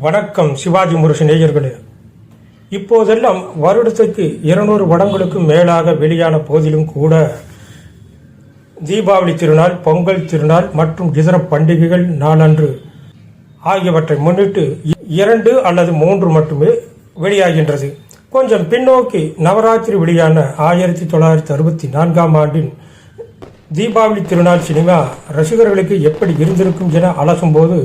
வணக்கம் சிவாஜி முரசு நேயர்களே. இப்போதெல்லாம் வருடத்துக்கு இருநூறு படங்களுக்கும் மேலாக வெளியான போதிலும் கூட தீபாவளி திருநாள் பொங்கல் திருநாள் மற்றும் இதர பண்டிகைகள் நாளன்று ஆகியவற்றை முன்னிட்டு இ- இரண்டு அல்லது மூன்று மட்டுமே வெளியாகின்றது. கொஞ்சம் பின்னோக்கி நவராத்திரி வெளியான ஆயிரத்தி தொள்ளாயிரத்தி அறுபத்தி நான்காம் ஆண்டின் தீபாவளி திருநாள் சினிமா ரசிகர்களுக்கு எப்படி இருந்திருக்கும் என அலசும்போது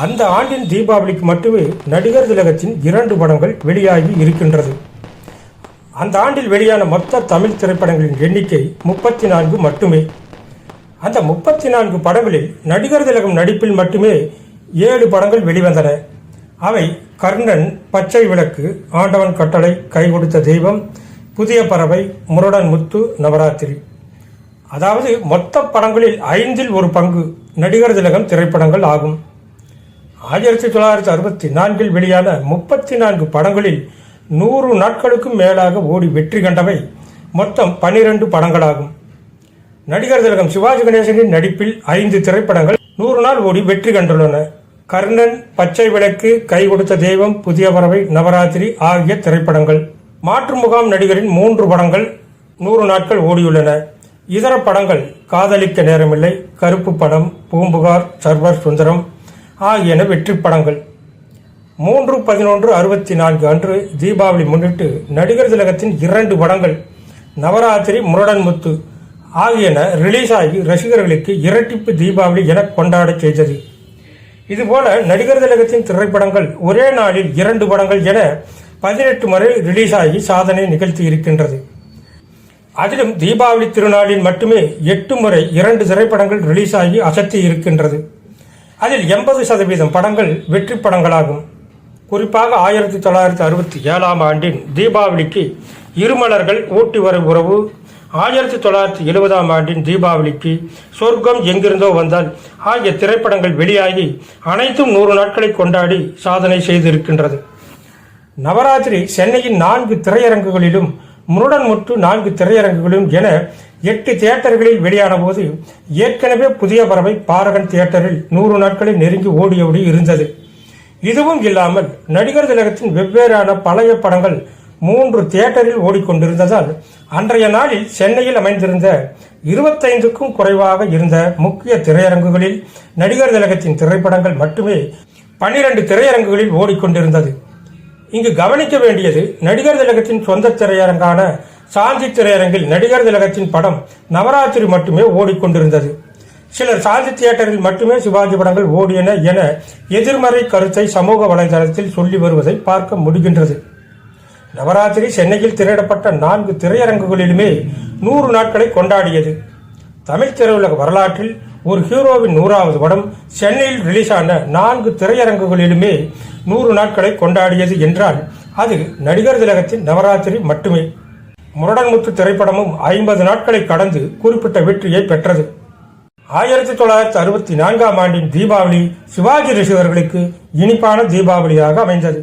அந்த ஆண்டின் தீபாவளிக்கு மட்டுமே நடிகர் திலகத்தின் இரண்டு படங்கள் வெளியாகி இருக்கின்றது. அந்த ஆண்டில் வெளியான மொத்த தமிழ் திரைப்படங்களின் எண்ணிக்கை முப்பத்தி நான்கு மட்டுமே. அந்த முப்பத்தி நான்கு படங்களில் நடிகர் திலகம் நடிப்பில் மட்டுமே ஏழு படங்கள் வெளிவந்தன. அவை கர்ணன் பச்சை விளக்கு ஆண்டவன் கட்டளை கை கொடுத்த தெய்வம் புதிய பறவை முரடன் முத்து நவராத்திரி. அதாவது மொத்த படங்களில் ஐந்தில் ஒரு பங்கு நடிகர் திலகம் திரைப்படங்கள் ஆகும். ஆயிரத்தி தொள்ளாயிரத்தி அறுபத்தி நான்கில் வெளியான முப்பத்தி நான்கு படங்களில் நூறு நாட்களுக்கும் மேலாக ஓடி வெற்றி கண்டவை. மொத்தம் பனிரெண்டு படங்களாகும். நடிகர் திலகம் சிவாஜி கணேசனின் நடிப்பில் ஐந்து திரைப்படங்கள் நூறு நாள் ஓடி வெற்றி கண்டுள்ளன. கர்ணன் பச்சை விளக்கு கை கொடுத்த தெய்வம் புதிய பறவை நவராத்திரி ஆகிய திரைப்படங்கள். மாற்று முகாம் நடிகரின் மூன்று படங்கள் நூறு நாட்கள் ஓடியுள்ளன. இதர படங்கள் காதலிக்க நேரமில்லை. கருப்பு படம் பூம்புகார் சர்வர் சுந்தரம் ஆகியன வெற்றி படங்கள். மூன்று பதினொன்று அறுபத்தி நான்கு அன்று தீபாவளி முன்னிட்டு நடிகர் திலகத்தின் இரண்டு படங்கள் நவராத்திரி முரடன் முத்து ஆகியன ரிலீஸ் ஆகி ரசிகர்களுக்கு இரட்டிப்பு தீபாவளி என கொண்டாடச் செய்தது. இதுபோல நடிகர் திலகத்தின் திரைப்படங்கள் ஒரே நாளில் இரண்டு படங்கள் என பதினெட்டு முறை ரிலீஸ் ஆகி சாதனை நிகழ்த்தி இருக்கின்றது. அதிலும் தீபாவளி திருநாளில் மட்டுமே எட்டு முறை இரண்டு திரைப்படங்கள் ரிலீஸ் ஆகி அசத்தி இருக்கின்றது. அதில் எண்பது சதவீதம் படங்கள் வெற்றி படங்களாகும். குறிப்பாக ஆயிரத்தி தொள்ளாயிரத்தி அறுபத்தி ஏழாம் ஆண்டின் தீபாவளிக்கு இருமலர்கள் ஊட்டி வரும் உறவு ஆயிரத்தி தொள்ளாயிரத்தி எழுபதாம் ஆண்டின் தீபாவளிக்கு சொர்க்கம் எங்கிருந்தோ வந்தால் ஆகிய திரைப்படங்கள் வெளியாகி அனைத்தும் நூறு நாட்களை கொண்டாடி சாதனை செய்திருக்கின்றது. நவராத்திரி சென்னையின் நான்கு திரையரங்குகளிலும் முருடன் முட்டு நான்கு திரையரங்குகளிலும் என எட்டு தியேட்டர்களில் வெளியான போது ஏற்கனவே புதிய பறவை பாரகன் தியேட்டரில் நூறு நாட்களை நெருங்கி ஓடியோடி இருந்தது. இதுவும் இல்லாமல் நடிகர் திலகத்தின் வெவ்வேறான பழைய படங்கள் மூன்று தியேட்டரில் ஓடிக்கொண்டிருந்ததால் அன்றைய நாளில் சென்னையில் அமைந்திருந்த இருபத்தைந்துக்கும் குறைவாக இருந்த முக்கிய திரையரங்குகளில் நடிகர் திலகத்தின் திரைப்படங்கள் மட்டுமே பன்னிரண்டு திரையரங்குகளில் ஓடிக்கொண்டிருந்தது. இங்கு கவனிக்க வேண்டியது நடிகர் திலகத்தின் சொந்த திரையரங்கான சாந்தி திரையரங்கில் நடிகர் திலகத்தின் படம் நவராத்திரி மட்டுமே ஓடிக்கொண்டிருந்தது. சிலர் சாந்தி தியேட்டரில் மட்டுமே சிவாஜி படங்கள் ஓடியன என எதிர்மறை கருத்தை சமூக வலைதளத்தில் சொல்லி வருவதை பார்க்க முடிகின்றது. நவராத்திரி சென்னையில் திரையிடப்பட்ட நான்கு திரையரங்குகளிலுமே நூறு நாட்களை கொண்டாடியது. தமிழ் திரையுலக வரலாற்றில் ஒரு ஹீரோவின் நூறாவது படம் சென்னையில் ரிலீஸான நான்கு திரையரங்குகளிலுமே நூறு நாட்களை கொண்டாடியது என்றால் அது நடிகர் திலகத்தின் நவராத்திரி மட்டுமே. முரடன்முத்து திரைப்படமும் ஐம்பது நாட்களை கடந்து குறிப்பிட்ட வெற்றியை பெற்றது. ஆயிரத்தி தொள்ளாயிரத்தி அறுபத்தி நான்காம் ஆண்டின் தீபாவளி சிவாஜி ரிஷிவர்களுக்கு இனிப்பான தீபாவளியாக அமைந்தது.